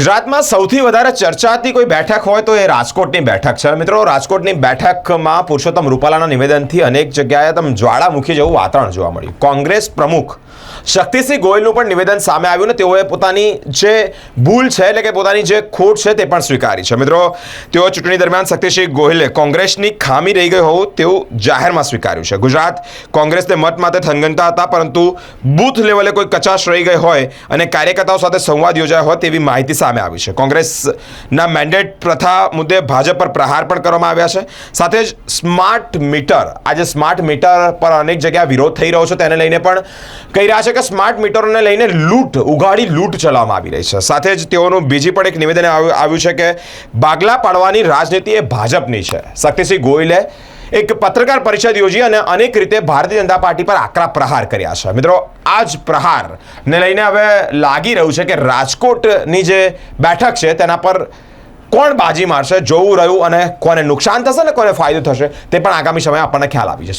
ગુજરાતમાં સૌથી વધારે ચર્ચાતી કોઈ બેઠક હોય તો એ રાજકોટની બેઠક છે. મિત્રો, રાજકોટની બેઠકમાં પુરુષોત્તમ રૂપાલાના નિવેદનથી અનેક જગ્યાએ તમ જ્વાળામુખી જેવું વાતાવરણ જોવા મળ્યું. કોંગ્રેસ પ્રમુખ શક્તિસિંહ ગોયલનું પણ નિવેદન સામે આવ્યું ને તેઓએ પોતાની જે ભૂલ છે એટલે કે પોતાની જે ખોટ છે તે પણ સ્વીકારી છે. મિત્રો, તેઓ ચૂંટણી દરમિયાન શક્તિસિંહ ગોહિલે કોંગ્રેસની ખામી રહી ગઈ હોવું તેવું જાહેરમાં સ્વીકાર્યું છે. ગુજરાત કોંગ્રેસને મત માટે થનગનતા હતા, પરંતુ બૂથ લેવલે કોઈ કચાશ રહી ગઈ હોય અને કાર્યકર્તાઓ સાથે સંવાદ યોજાયો હોય તેવી માહિતી સામે આવી છે. કોંગ્રેસના મેન્ડેટ પ્રથા મુદ્દે ભાજપ પર પ્રહાર પણ કરવામાં આવ્યા છે. સાથે જ સ્માર્ટ મીટર, આજે સ્માર્ટ મીટર પર અનેક જગ્યાએ વિરોધ થઈ રહ્યો છે. તેને લઈને પણ કહી રહ્યા છે કે સ્માર્ટ મીટરોને લઈને લૂંટ, ઉઘાડી લૂંટ ચલાવવામાં આવી રહી છે. સાથે જ તેઓનું બીજી પણ એક નિવેદન આવ્યું છે કે બાગલા પાડવાની રાજનીતિ એ ભાજપની છે. શક્તિસિંહ ગોયલે એક પત્રકાર પરિષદ યોજી અને અનેક રીતે ભારતીય જનતા પાર્ટી પર આકરા પ્રહાર કર્યા છે. મિત્રો આ જ પ્રહારને લઈને હવે લાગી રહ્યું છે કે રાજકોટની જે બેઠક છે, તેના પર કોણ બાજી મારશે, જોવું રહ્યું અને કોને નુકસાન થશે ને કોને ફાયદો થશે, તે પણ આગામી સમયે આપણને ખ્યાલ આવી જશે.